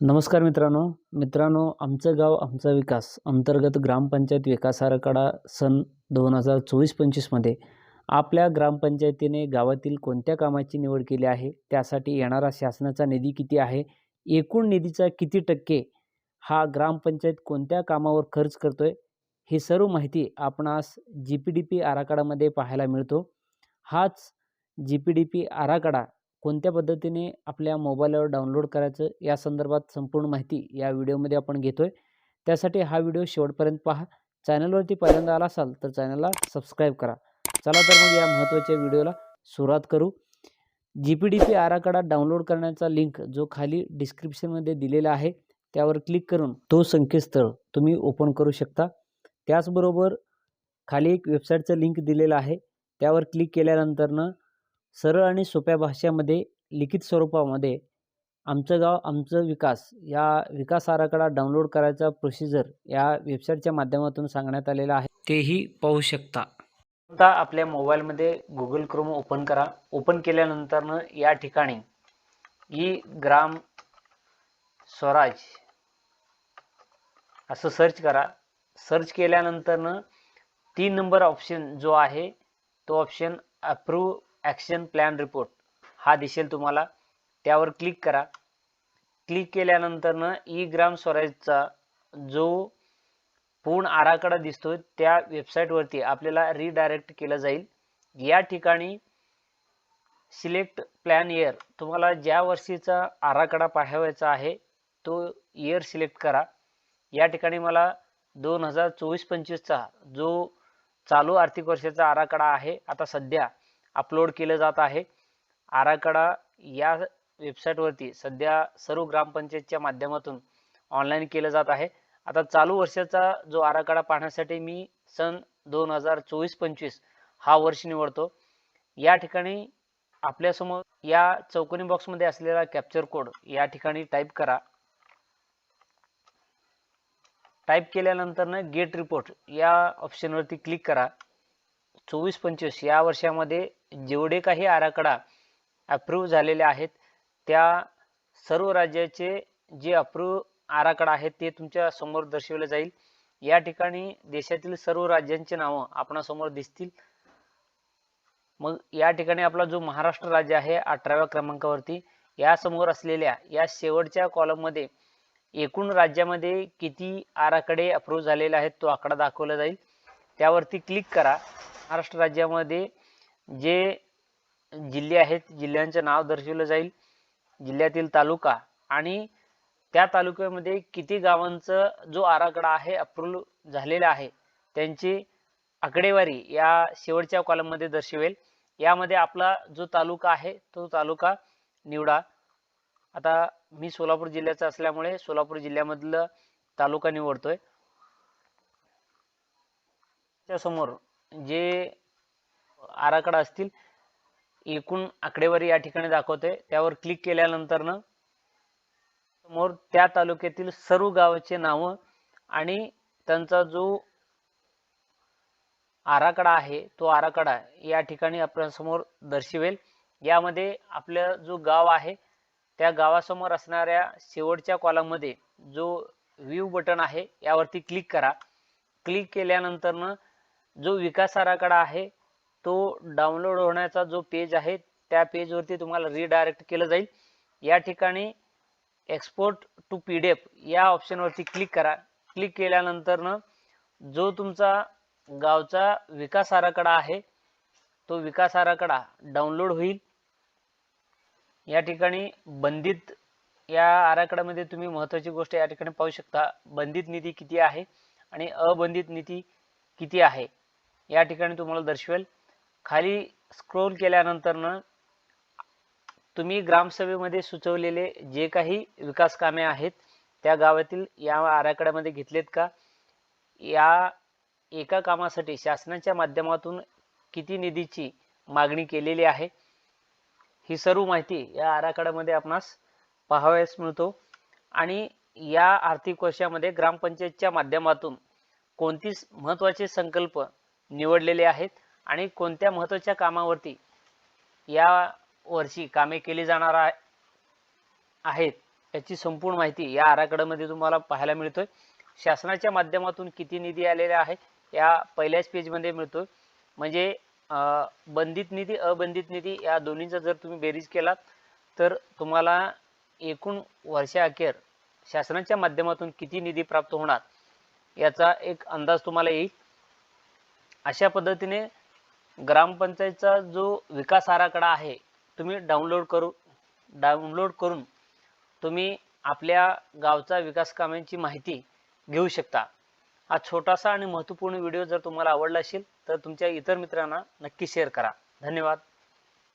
नमस्कार मित्रांनो. मित्रांनो आमचं गाव आमचा विकास अंतर्गत ग्रामपंचायत विकास आराखडा सन दोन हजार चोवीस पंचवीसमध्ये आपल्या ग्रामपंचायतीने गावातील कोणत्या कामाची निवड केली आहे? त्यासाठी येणारा शासनाचा निधी किती आहे? एकूण निधीचा किती टक्के हा ग्रामपंचायत कोणत्या कामावर खर्च करतो आहे ही सर्व माहिती आपणास जी पी डी पी आराखडामध्ये पाहायला मिळतो. हाच जी पी डी पी आराखडा कोणत्या पद्धतीने आपल्या मोबाईलवर डाउनलोड करायचं या संदर्भात संपूर्ण माहिती या व्हिडिओमध्ये आपण घेतो आहे त्यासाठी हा व्हिडिओ शेवटपर्यंत पहा. चॅनलवरती पहिल्यांदा आला असाल तर चॅनलला सबस्क्राईब करा. चला तर मग या महत्त्वाच्या व्हिडिओला सुरुवात करू. जी पी डी पी आराखडा डाउनलोड करण्याचा लिंक जो खाली डिस्क्रिप्शनमध्ये दिलेला आहे त्यावर क्लिक करून तो संकेतस्थळ तुम्ही ओपन करू शकता. त्याचबरोबर खाली एक वेबसाईटचं लिंक दिलेलं आहे. त्यावर क्लिक केल्यानंतरनं सरळ आणि सोप्या भाषेमध्ये लिखित स्वरूपामध्ये आमचं गाव आमचं विकास या विकास आराखडा डाउनलोड करायचा प्रोसिजर या वेबसाईटच्या माध्यमातून सांगण्यात आलेला आहे. तेही पाहू शकता. आता आपल्या मोबाईलमध्ये गुगल क्रोम ओपन करा. ओपन केल्यानंतरनं या ठिकाणी ई ग्राम स्वराज असं सर्च करा. सर्च केल्यानंतरनं तीन नंबर ऑप्शन जो आहे तो option approve action plan report हा दिसेल तुम्हाला. त्यावर क्लिक करा. क्लिक केल्यानंतरनं ई ग्राम स्वराजचा जो पूर्ण आराखडा दिसतोय त्या वेबसाईटवरती आपल्याला रिडायरेक्ट केलं जाईल. या ठिकाणी सिलेक्ट प्लॅन इयर तुम्हाला ज्या वर्षीचा आराखडा पाहावायचा आहे तो इयर सिलेक्ट करा. या ठिकाणी मला दोन हजार चोवीस पंचवीसचा जो चालू आर्थिक वर्षाचा आराखडा आहे आता सध्या अपलोड केलं जात आहे. आराखडा या वेबसाईटवरती सध्या सर्व ग्रामपंचायतच्या माध्यमातून ऑनलाईन केलं जात आहे. आता चालू वर्षाचा जो आराखडा पाहण्यासाठी मी सन दोन हजार चोवीस पंचवीस हा वर्ष निवडतो. या ठिकाणी आपल्यासमोर या चौकोनी बॉक्समध्ये असलेला कॅप्चर कोड या ठिकाणी टाईप करा. टाईप केल्यानंतरनं गेट रिपोर्ट या ऑप्शनवरती क्लिक करा. चोवीस पंचवीस या वर्षामध्ये जेवढे काही आराखडा अप्रूव्ह झालेले आहेत त्या सर्व राज्याचे जे अप्रूव्ह आराखडा आहेत ते तुमच्यासमोर दर्शवले जाईल. या ठिकाणी देशातील सर्व राज्यांची नावं आपणासमोर दिसतील. मग या ठिकाणी आपला जो महाराष्ट्र राज्य आहे अठराव्या क्रमांकावरती यासमोर असलेल्या या शेवटच्या कॉलममध्ये एकूण राज्यामध्ये किती आराखडे अप्रूव्ह झालेले आहेत तो आकडा दाखवला जाईल. त्यावरती क्लिक करा. महाराष्ट्र राज्यामध्ये जे जिल्हे आहेत जिल्ह्यांचे नाव दर्शवलं जाईल. जिल्ह्यातील तालुका आणि त्या तालुक्यामध्ये किती गावांचा जो आराखडा आहे अप्रूव्ह झालेला आहे त्यांची आकडेवारी या शेवटच्या कॉलममध्ये दर्शवेल. यामध्ये आपला जो तालुका आहे तो तालुका निवडा. आता मी सोलापूर जिल्ह्याचा असल्यामुळे सोलापूर जिल्ह्यामधलं तालुका निवडतोय. त्यासमोर जे आराखडा असतील एकूण आकडेवारी या ठिकाणी दाखवते. त्यावर क्लिक केल्यानंतरनं समोर त्या तालुक्यातील सर्व गावाचे नावं आणि त्यांचा जो आराखडा आहे तो आराखडा या ठिकाणी आपल्यासमोर दर्शवेल. यामध्ये आपलं जो गाव आहे त्या गावासमोर असणाऱ्या शेवटच्या कॉलममध्ये जो व्ह्यू बटन आहे यावरती क्लिक करा. क्लिक केल्यानंतरनं जो विकास आराखडा आहे तो डाउनलोड होण्याचा जो पेज आहे त्या पेजवरती तुम्हाला रिडायरेक्ट केलं जाईल. या ठिकाणी export to P D F या ऑप्शनवरती क्लिक करा. क्लिक केल्यानंतरनं जो तुमचा गावचा विकास आराखडा आहे तो विकास आराखडा डाउनलोड होईल. या ठिकाणी बंधित या आराखड्यामध्ये तुम्ही महत्त्वाची गोष्ट या ठिकाणी पाहू शकता. बंधित निधी किती आहे आणि अबंधित निधी किती आहे या ठिकाणी तुम्हाला दर्शवेल. खाली स्क्रोल केल्यानंतरनं तुम्ही ग्रामसभेमध्ये सुचवलेले जे काही विकास कामे आहेत त्या गावातील या आराखड्यामध्ये घेतलेत का? या एका कामासाठी शासनाच्या माध्यमातून किती निधीची मागणी केलेली आहे? ही सर्व माहिती या आराखड्यामध्ये आपणास पाहावयास मिळतो. आणि या आर्थिक वर्षामध्ये ग्रामपंचायतच्या माध्यमातून कोणती महत्त्वाचे संकल्प निवडलेले आहेत? आणि कोणत्या महत्त्वाच्या कामावरती या वर्षी कामे केली जाणार आहेत याची संपूर्ण माहिती या आराखड्यामध्ये तुम्हाला पाहायला मिळतोय. शासनाच्या माध्यमातून किती निधी आलेला आहे या पहिल्याच पेजमध्ये मिळतोय. म्हणजे बंधित निधी अबंधित निधी या दोन्हीचा जर तुम्ही बेरीज केलात तर तुम्हाला एकूण वर्षाअखेर शासनाच्या माध्यमातून किती निधी प्राप्त होणार याचा एक अंदाज तुम्हाला येईल. अशा पद्धतीने ग्रामपंचायतचा जो विकास आराखडा आहे तुम्ही डाउनलोड करू डाउनलोड करून तुम्ही आपल्या गावचा विकास कामांची माहिती घेऊ शकता. हा छोटासा आणि महत्त्वपूर्ण व्हिडिओ जर तुम्हाला आवडला असेल तर तुमच्या इतर मित्रांना नक्की शेअर करा. धन्यवाद.